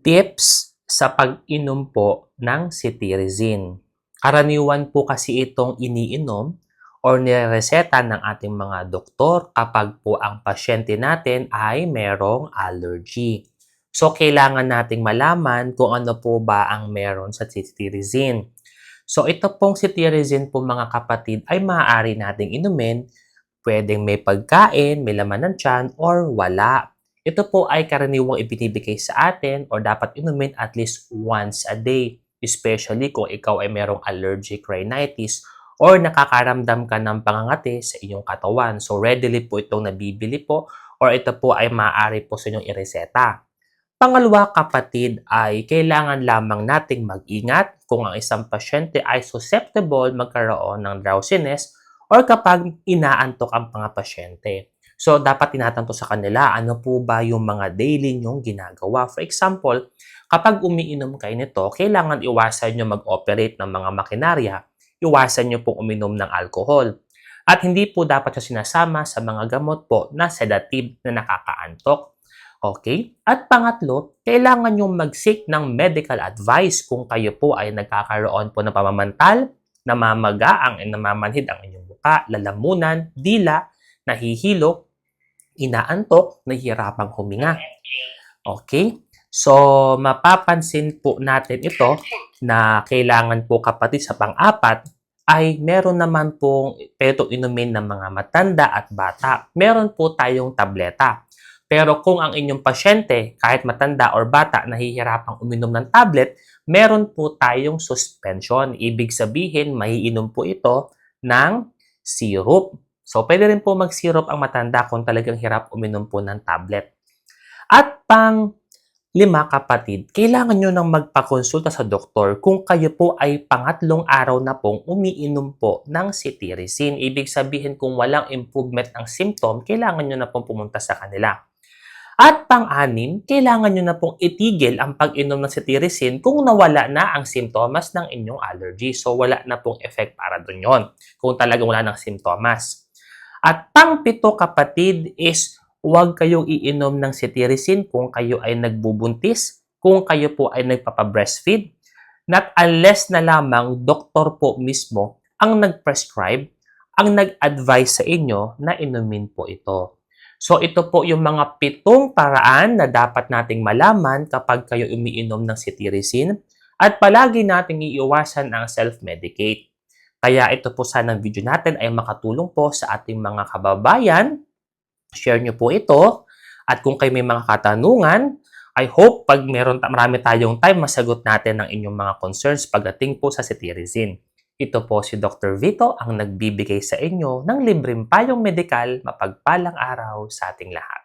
Tips sa pag-inom po ng cetirizine. Karaniwan po kasi itong iniinom or nireseta ng ating mga doktor kapag po ang pasyente natin ay merong allergy. So, kailangan nating malaman kung ano po ba ang meron sa cetirizine. So, ito pong cetirizine po mga kapatid ay maaari nating inumin. Pwedeng may pagkain, may laman ng tiyan, or wala. Ito po ay karaniwang ibinibigay sa atin or dapat inumin at least once a day. Especially kung ikaw ay merong allergic rhinitis or nakakaramdam ka ng pangangati sa iyong katawan. So, readily po itong nabibili po or ito po ay maaari po sa inyong ireseta. Pangalawa kapatid ay kailangan lamang nating mag-ingat kung ang isang pasyente ay susceptible magkaroon ng drowsiness or kapag inaantok ang mga pasyente. So, dapat tinatanto sa kanila ano po ba yung mga daily nyong ginagawa. For example, kapag umiinom kayo nito, kailangan iwasan nyo mag-operate ng mga makinarya. Iwasan nyo pong uminom ng alcohol. At hindi po dapat siya sinasama sa mga gamot po na sedative na nakakaantok. Okay? At pangatlo, kailangan nyo mag-seek ng medical advice kung kayo po ay nagkakaroon po ng pamamantal, namamaga ang namamanhid ang inyong buka, lalamunan, dila, nahihilo, inaantok, nahihirapang huminga. Okay? So, mapapansin po natin ito na kailangan po kapatid sa pang-apat ay meron naman pong peto inumin ng mga matanda at bata. Meron po tayong tableta. Pero kung ang inyong pasyente, kahit matanda or bata, nahihirapang uminom ng tablet, meron po tayong suspension. Ibig sabihin, maiinom po ito ng syrup. So, pwede rin po mag-syrup ang matanda kung talagang hirap uminom po ng tablet. At pang lima kapatid, kailangan nyo nang magpakonsulta sa doktor kung kayo po ay pangatlong araw na pong umiinom po ng cetirizine. Ibig sabihin kung walang improvement ang symptom, kailangan nyo na pong pumunta sa kanila. At pang-anim, kailangan nyo na pong itigil ang pag-inom ng cetirizine kung nawala na ang simptomas ng inyong allergy. So, wala na pong effect para dun yon kung talagang wala ng simptomas. At pang-pito kapatid is huwag kayong iinom ng cetirizine kung kayo ay nagbubuntis, kung kayo po ay nagpapa-breastfeed, not unless na lamang doktor po mismo ang nag-prescribe, ang nag-advise sa inyo na inumin po ito. So ito po yung mga pitong paraan na dapat nating malaman kapag kayo umiinom ng cetirizine at palagi nating iiwasan ang self-medicate. Kaya ito po sanang video natin ay makatulong po sa ating mga kababayan. Share nyo po ito. At kung kayo may mga katanungan, I hope pag meron marami tayong time, masagot natin ang inyong mga concerns pagdating po sa cetirizine. Ito po si Dr. Vito ang nagbibigay sa inyo ng libreng payong medikal mapagpalang araw sa ating lahat.